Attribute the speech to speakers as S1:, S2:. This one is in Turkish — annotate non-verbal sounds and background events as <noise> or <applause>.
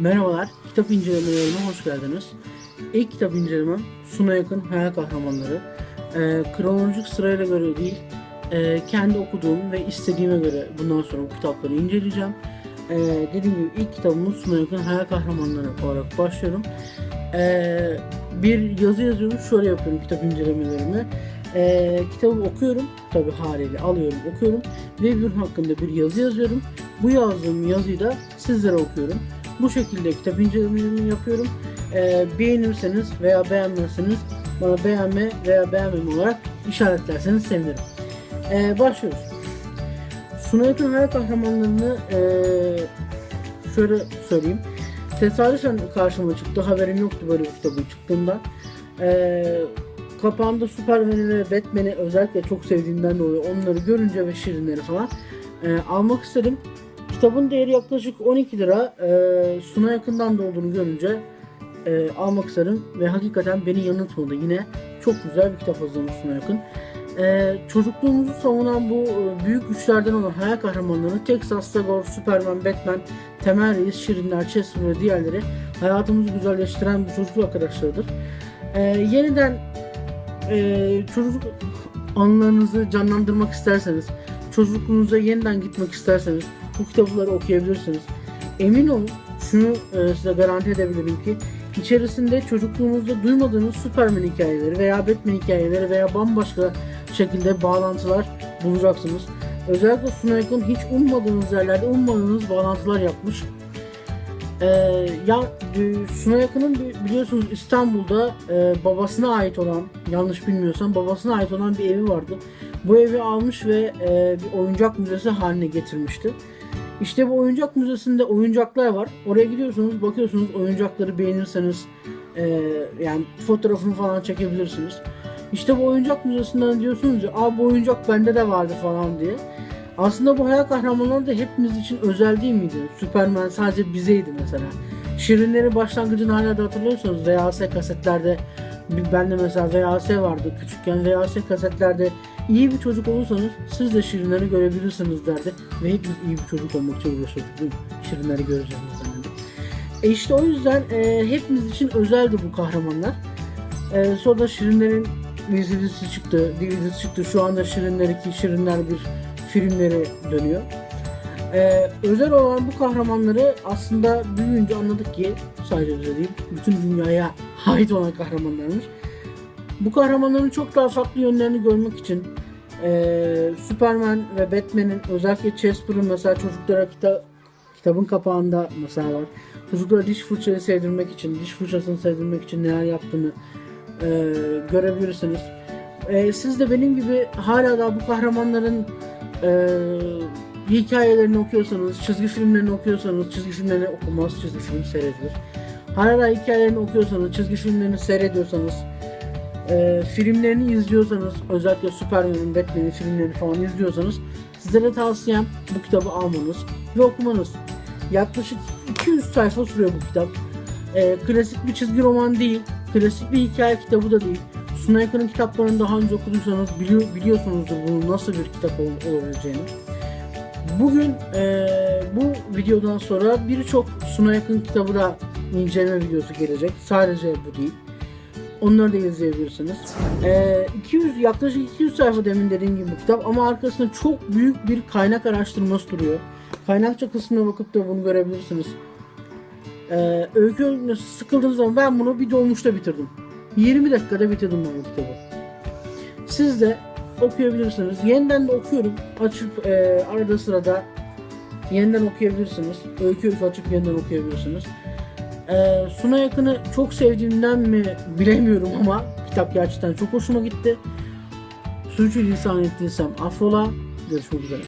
S1: Merhabalar, kitap incelemelerime hoş geldiniz. İlk kitap incelemem Suna Yakın Hayal Kahramanları. Ee, kronolojik sırayla göre değil, e, kendi okuduğum ve istediğime göre bundan sonra bu kitapları inceleyeceğim. Ee, dediğim gibi ilk kitabımız Suna Yakın Hayal Kahramanları olarak başlıyorum. Ee, bir yazı yazıyorum, şöyle yapıyorum kitap incelemelerimi. Ee, kitabı okuyorum, tabi haliyle alıyorum, okuyorum ve bir hakkında bir yazı yazıyorum. Bu yazdığım yazıyı da sizlere okuyorum. Bu şekilde kitap incelemelerini yapıyorum. Ee, beğenirseniz veya beğenmezseniz bana beğenme veya beğenmeme olarak işaretlerseniz sevinirim. Ee, başlıyoruz. Suna yakın hayal kahramanlarını ee, şöyle söyleyeyim. Tesadüfen karşıma çıktı. Haberim yoktu böyle bir kitabın çıktığında. Ee, kapağında Superman'i ve Batman'i özellikle çok sevdiğimden dolayı onları görünce ve şirinleri falan ee, almak istedim. Kitabın değeri yaklaşık 12 lira. Ee, Suna yakından da olduğunu görünce e, almak istedim ve hakikaten beni yanıltmadı. Yine çok güzel bir kitap hazırlamış Suna yakın. Ee, çocukluğumuzu savunan bu e, büyük güçlerden olan hayal kahramanları Texas, Sagor, Superman, Batman, Temel Reis, Şirinler, Chester ve diğerleri hayatımızı güzelleştiren bu çocukluk arkadaşlarıdır. Ee, yeniden e, çocukluk anılarınızı canlandırmak isterseniz, çocukluğunuza yeniden gitmek isterseniz bu kitapları okuyabilirsiniz. Emin olun şunu e, size garanti edebilirim ki içerisinde çocukluğunuzda duymadığınız Superman hikayeleri veya Batman hikayeleri veya bambaşka şekilde bağlantılar bulacaksınız. Özellikle Suna Yakın hiç ummadığınız yerlerde ummadığınız bağlantılar yapmış. Ee, ya e, Suna biliyorsunuz İstanbul'da e, babasına ait olan yanlış bilmiyorsam babasına ait olan bir evi vardı. Bu evi almış ve e, bir oyuncak müzesi haline getirmişti. İşte bu oyuncak müzesinde oyuncaklar var. Oraya gidiyorsunuz, bakıyorsunuz oyuncakları beğenirseniz e, yani fotoğrafını falan çekebilirsiniz. İşte bu oyuncak müzesinden diyorsunuz ya, Aa, bu oyuncak bende de vardı falan diye. Aslında bu hayal kahramanları da hepimiz için özel değil miydi? Superman sadece bizeydi mesela. Şirinleri başlangıcını hala da hatırlıyorsanız VHS kasetlerde bir- bende mesela VHS vardı küçükken VHS kasetlerde iyi bir çocuk olursanız siz de şirinleri görebilirsiniz derdi. Ve hepimiz iyi bir çocuk olmak için uğraşıyorduk değil mi? Şirinleri göreceğimiz zaman. E işte o yüzden e, hepimiz için özeldi bu kahramanlar. E, sonra Şirinlerin dizisi çıktı, dizisi çıktı. Şu anda Şirinler 2, Şirinler 1 filmleri dönüyor. E, özel olan bu kahramanları aslında büyüyünce anladık ki sadece bize değil, bütün dünyaya <laughs> ait olan kahramanlarmış. Bu kahramanların çok daha farklı yönlerini görmek için e, Superman ve Batman'in özellikle Chesper'ın mesela çocuklara kita- kitabın kapağında mesela var. Çocuklara diş fırçayı sevdirmek için, diş fırçasını sevdirmek için neler yaptığını e, görebilirsiniz. E, siz de benim gibi hala da bu kahramanların e, hikayelerini okuyorsanız, çizgi filmlerini okuyorsanız, çizgi filmlerini okumaz, çizgi film seyredilir. Hala da hikayelerini okuyorsanız, çizgi filmlerini seyrediyorsanız, e, filmlerini izliyorsanız, özellikle Superman'in, Batman'in filmlerini falan izliyorsanız sizlere tavsiyem bu kitabı almanız ve okumanız. Yaklaşık 200 sayfa sürüyor bu kitap. E, klasik bir çizgi roman değil, klasik bir hikaye kitabı da değil. Suna Yakın'ın kitaplarını daha önce okuduysanız biliyor, biliyorsunuzdur bunun nasıl bir kitap ol- olabileceğini. Bugün e, bu videodan sonra birçok Suna Yakın kitabı da inceleme videosu gelecek. Sadece bu değil. Onları da izleyebilirsiniz. Ee, 200 yaklaşık 200 sayfa demin dediğim gibi kitap ama arkasında çok büyük bir kaynak araştırması duruyor. Kaynakça kısmına bakıp da bunu görebilirsiniz. Ee, öykü sıkıldığınız zaman ben bunu bir dolmuşta bitirdim. 20 dakikada bitirdim ben bu kitabı. Siz de okuyabilirsiniz. Yeniden de okuyorum. Açıp e, arada sırada yeniden okuyabilirsiniz. Öykü öykü açıp yeniden okuyabilirsiniz. Ee, Suna Yakın'ı çok sevdiğimden mi bilemiyorum ama kitap gerçekten çok hoşuma gitti. Sürçü lisan ettiysem affola. Görüşmek üzere.